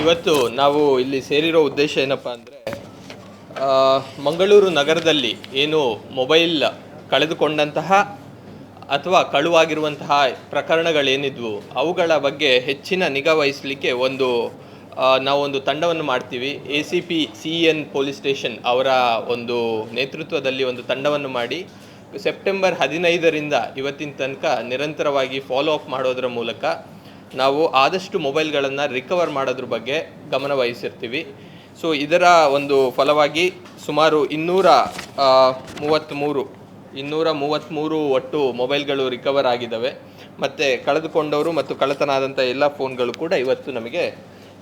ಇವತ್ತು ನಾವು ಇಲ್ಲಿ ಸೇರಿರೋ ಉದ್ದೇಶ ಏನಪ್ಪ ಅಂದರೆ ಮಂಗಳೂರು ನಗರದಲ್ಲಿ ಏನು ಮೊಬೈಲ್ ಕಳೆದುಕೊಂಡಂತಹ ಅಥವಾ ಕಳುವಾಗಿರುವಂತಹ ಪ್ರಕರಣಗಳೇನಿದ್ವು, ಅವುಗಳ ಬಗ್ಗೆ ಹೆಚ್ಚಿನ ನಿಗಾ ವಹಿಸಲಿಕ್ಕೆ ಒಂದು ನಾವೊಂದು ತಂಡವನ್ನು ಮಾಡ್ತೀವಿ. A C P C N police station ಅವರ ಒಂದು ನೇತೃತ್ವದಲ್ಲಿ ಒಂದು ತಂಡವನ್ನು ಮಾಡಿ ಸೆಪ್ಟೆಂಬರ್ ಹದಿನೈದರಿಂದ ಇವತ್ತಿನ ತನಕ ನಿರಂತರವಾಗಿ ಫಾಲೋ ಅಪ್ ಮಾಡೋದರ ಮೂಲಕ ನಾವು ಆದಷ್ಟು ಮೊಬೈಲ್ಗಳನ್ನು ರಿಕವರ್ ಮಾಡೋದ್ರ ಬಗ್ಗೆ ಗಮನ ವಹಿಸಿರ್ತೀವಿ. ಸೊ ಇದರ ಒಂದು ಫಲವಾಗಿ ಸುಮಾರು ಇನ್ನೂರ ಮೂವತ್ತ್ಮೂರು ಇನ್ನೂರ ಮೂವತ್ತ್ಮೂರು ಒಟ್ಟು ಮೊಬೈಲ್ಗಳು ರಿಕವರ್ ಆಗಿದ್ದಾವೆ. ಮತ್ತು ಕಳೆದುಕೊಂಡವರು ಮತ್ತು ಕಳ್ಳತನ ಆದಂಥ ಎಲ್ಲ ಫೋನ್ಗಳು ಕೂಡ ಇವತ್ತು ನಮಗೆ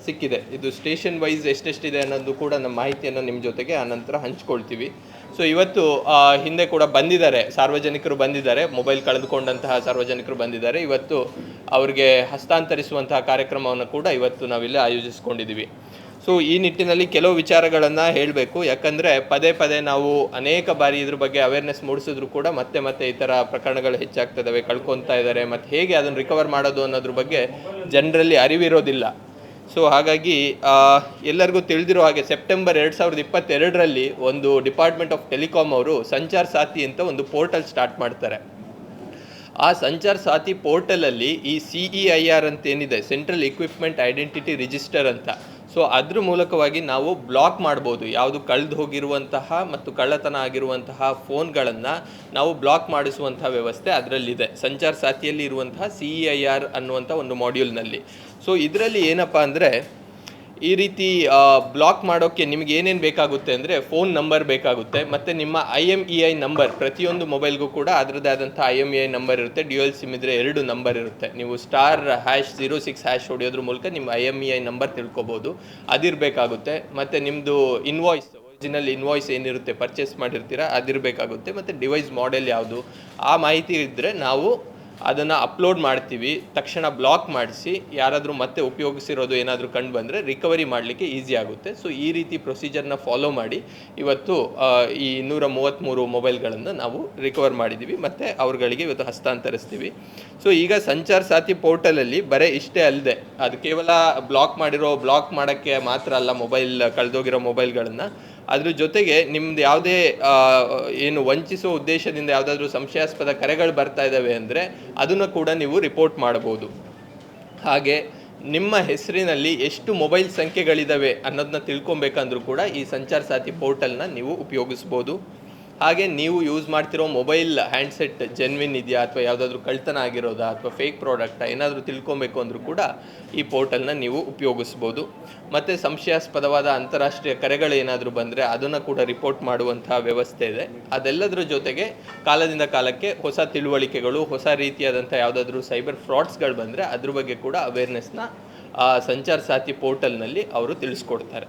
ಸಿಕ್ಕಿದೆ. ಇದು ಸ್ಟೇಷನ್ ವೈಸ್ ಎಷ್ಟೆಷ್ಟಿದೆ ಅನ್ನೋದು ಕೂಡ ನಮ್ಮ ಮಾಹಿತಿಯನ್ನು ನಿಮ್ಮ ಜೊತೆಗೆ ಆನಂತರ ಹಂಚ್ಕೊಳ್ತೀವಿ. ಸೊ ಇವತ್ತು ಹಿಂದೆ ಕೂಡ ಬಂದಿದ್ದಾರೆ, ಸಾರ್ವಜನಿಕರು ಬಂದಿದ್ದಾರೆ, ಮೊಬೈಲ್ ಕಳೆದುಕೊಂಡಂತಹ ಸಾರ್ವಜನಿಕರು ಬಂದಿದ್ದಾರೆ. ಇವತ್ತು ಅವರಿಗೆ ಹಸ್ತಾಂತರಿಸುವಂತಹ ಕಾರ್ಯಕ್ರಮವನ್ನು ಕೂಡ ಇವತ್ತು ನಾವಿಲ್ಲಿ ಆಯೋಜಿಸ್ಕೊಂಡಿದ್ದೀವಿ. ಸೊ ಈ ನಿಟ್ಟಿನಲ್ಲಿ ಕೆಲವು ವಿಚಾರಗಳನ್ನು ಹೇಳಬೇಕು. ಯಾಕಂದರೆ, ಪದೇ ಪದೇ ನಾವು ಅನೇಕ ಬಾರಿ ಇದ್ರ ಬಗ್ಗೆ ಅವೇರ್ನೆಸ್ ಮೂಡಿಸಿದ್ರು ಕೂಡ ಮತ್ತೆ ಮತ್ತೆ ಈ ಥರ ಪ್ರಕರಣಗಳು ಹೆಚ್ಚಾಗ್ತದವೆ, ಕಳ್ಕೊತಾ ಇದ್ದಾರೆ ಮತ್ತು ಹೇಗೆ ಅದನ್ನು ರಿಕವರ್ ಮಾಡೋದು ಅನ್ನೋದ್ರ ಬಗ್ಗೆ ಜನರಲ್ಲಿ ಅರಿವಿರೋದಿಲ್ಲ. ಸೊ ಹಾಗಾಗಿ ಎಲ್ಲರಿಗೂ ತಿಳಿದಿರೋ ಹಾಗೆ ಸೆಪ್ಟೆಂಬರ್ ಎರಡು ಸಾವಿರದ ಇಪ್ಪತ್ತೆರಡರಲ್ಲಿ ಒಂದು ಡಿಪಾರ್ಟ್ಮೆಂಟ್ ಆಫ್ ಟೆಲಿಕಾಮ್ ಅವರು ಸಂಚಾರ್ ಸಾಥಿ ಅಂತ ಒಂದು ಪೋರ್ಟಲ್ ಸ್ಟಾರ್ಟ್ ಮಾಡ್ತಾರೆ. ಆ ಸಂಚಾರ್ ಸಾಥಿ ಪೋರ್ಟಲಲ್ಲಿ ಈ ಸಿ ಇ ಐ ಆರ್ ಅಂತ ಏನಿದೆ ಸೆಂಟ್ರಲ್ ಇಕ್ವಿಪ್ಮೆಂಟ್ ಐಡೆಂಟಿಟಿ ರಿಜಿಸ್ಟರ್ ಅಂತ. ಸೊ ಅದ್ರ ಮೂಲಕವಾಗಿ ನಾವು ಬ್ಲಾಕ್ ಮಾಡ್ಬೋದು. ಯಾವುದು ಕಳೆದು ಹೋಗಿರುವಂತಹ ಮತ್ತು ಕಳ್ಳತನ ಆಗಿರುವಂತಹ ಫೋನ್ಗಳನ್ನು ನಾವು ಬ್ಲಾಕ್ ಮಾಡಿಸುವಂತಹ ವ್ಯವಸ್ಥೆ ಅದರಲ್ಲಿದೆ. ಸಂಚಾರ್ ಸಾಥಿಯಲ್ಲಿ ಇರುವಂತಹ ಸಿ ಇ ಐ ಆರ್ ಅನ್ನುವಂಥ ಒಂದು ಮಾಡ್ಯೂಲ್ನಲ್ಲಿ ಸೊ ಇದರಲ್ಲಿ ಏನಪ್ಪ ಅಂದರೆ, ಈ ರೀತಿ ಬ್ಲಾಕ್ ಮಾಡೋಕ್ಕೆ ನಿಮ್ಗೆ ಏನೇನು ಬೇಕಾಗುತ್ತೆ ಅಂದರೆ ಫೋನ್ ನಂಬರ್ ಬೇಕಾಗುತ್ತೆ, ಮತ್ತು ನಿಮ್ಮ I M E I number ಪ್ರತಿಯೊಂದು ಮೊಬೈಲ್ಗೂ ಕೂಡ ಅದರದ್ದೇ ಆದಂಥ I M E I number ಇರುತ್ತೆ ಡ್ಯುಯಲ್ ಸಿಮ್ ಇದ್ರೆ ಎರಡು ನಂಬರ್ ಇರುತ್ತೆ. ನೀವು star hash zero six hash ಹೊಡೆಯೋದ್ರ ಮೂಲಕ ನಿಮ್ಮ I M E I number ತಿಳ್ಕೊಬೋದು, ಅದಿರಬೇಕಾಗುತ್ತೆ, ಮತ್ತು ನಿಮ್ಮದು ಇನ್ವಾಯ್ಸ್ ಒರಿಜಿನಲ್ ಇನ್ವಾಯ್ಸ್ ಏನಿರುತ್ತೆ ಪರ್ಚೇಸ್ ಮಾಡಿರ್ತೀರಾ, ಅದಿರಬೇಕಾಗುತ್ತೆ, ಮತ್ತು ಡಿವೈಸ್ ಮಾಡೆಲ್ ಯಾವುದು, ಆ ಮಾಹಿತಿ ಇದ್ದರೆ ನಾವು ಅದನ್ನು ಅಪ್ಲೋಡ್ ಮಾಡ್ತೀವಿ, ತಕ್ಷಣ ಬ್ಲಾಕ್ ಮಾಡಿಸಿ, ಯಾರಾದರೂ ಮತ್ತೆ ಉಪಯೋಗಿಸಿರೋದು ಏನಾದರೂ ಕಂಡು ಬಂದರೆ ರಿಕವರಿ ಮಾಡಲಿಕ್ಕೆ ಈಸಿ ಆಗುತ್ತೆ. ಸೊ ಈ ರೀತಿ ಪ್ರೊಸೀಜರ್ನ ಫಾಲೋ ಮಾಡಿ, ಇವತ್ತು ಈ ಇನ್ನೂರ ಮೂವತ್ತ್ಮೂರು ಮೊಬೈಲ್ಗಳನ್ನು ನಾವು ರಿಕವರ್ ಮಾಡಿದ್ದೀವಿ ಮತ್ತು ಅವ್ರುಗಳಿಗೆ ಇವತ್ತು ಹಸ್ತಾಂತರಿಸ್ತೀವಿ. ಸೊ ಈಗ ಸಂಚಾರ್ ಸಾಥಿ ಪೋರ್ಟಲಲ್ಲಿ ಬರೀ ಇಷ್ಟೇ ಅಲ್ಲದೆ ಅದು ಕೇವಲ ಬ್ಲಾಕ್ ಮಾಡಿರೋ ಬ್ಲಾಕ್ ಮಾಡೋಕ್ಕೆ ಮಾತ್ರ ಅಲ್ಲ ಮೊಬೈಲ್ ಕಳೆದೋಗಿರೋ ಮೊಬೈಲ್ಗಳನ್ನು ಅದ್ರ ಜೊತೆಗೆ ನಿಮ್ದು ಯಾವುದೇ ಏನು ವಂಚಿಸುವ ಉದ್ದೇಶದಿಂದ ಯಾವುದಾದ್ರೂ ಸಂಶಯಾಸ್ಪದ ಕರೆಗಳು ಬರ್ತಾ ಇದ್ದಾವೆ ಅಂದರೆ ಅದನ್ನು ಕೂಡ ನೀವು ರಿಪೋರ್ಟ್ ಮಾಡಬಹುದು. ಹಾಗೆ ನಿಮ್ಮ ಹೆಸರಿನಲ್ಲಿ ಎಷ್ಟು ಮೊಬೈಲ್ ಸಂಖ್ಯೆಗಳಿದ್ದಾವೆ ಅನ್ನೋದನ್ನ ತಿಳ್ಕೊಬೇಕಂದ್ರೂ ಕೂಡ ಈ ಸಂಚಾರ ಸಾಥಿ ಪೋರ್ಟಲ್ನ ನೀವು ಉಪಯೋಗಿಸ್ಬೋದು. ಹಾಗೆ ನೀವು ಯೂಸ್ ಮಾಡ್ತಿರೋ ಮೊಬೈಲ್ ಹ್ಯಾಂಡ್ಸೆಟ್ ಜೆನ್ವಿನ್ ಇದೆಯಾ ಅಥವಾ ಯಾವುದಾದ್ರೂ ಕಳ್ತನ ಆಗಿರೋದಾ ಅಥವಾ ಫೇಕ್ ಪ್ರಾಡಕ್ಟಾ ಏನಾದರೂ ತಿಳ್ಕೊಬೇಕು ಅಂದರೂ ಕೂಡ ಈ ಪೋರ್ಟಲ್ನ ನೀವು ಉಪಯೋಗಿಸ್ಬೋದು. ಮತ್ತು ಸಂಶಯಾಸ್ಪದವಾದ ಅಂತಾರಾಷ್ಟ್ರೀಯ ಕರೆಗಳೇನಾದರೂ ಬಂದರೆ ಅದನ್ನು ಕೂಡ ರಿಪೋರ್ಟ್ ಮಾಡುವಂತಹ ವ್ಯವಸ್ಥೆ ಇದೆ. ಅದೆಲ್ಲದರ ಜೊತೆಗೆ ಕಾಲದಿಂದ ಕಾಲಕ್ಕೆ ಹೊಸ ತಿಳುವಳಿಕೆಗಳು, ಹೊಸ ರೀತಿಯಾದಂಥ ಯಾವುದಾದ್ರೂ ಸೈಬರ್ ಫ್ರಾಡ್ಸ್ಗಳು ಬಂದರೆ ಅದ್ರ ಬಗ್ಗೆ ಕೂಡ ಅವೇರ್ನೆಸ್ನ ಸಂಚಾರ ಸಾಥಿ ಪೋರ್ಟಲ್ನಲ್ಲಿ ಅವರು ತಿಳಿಸ್ಕೊಡ್ತಾರೆ.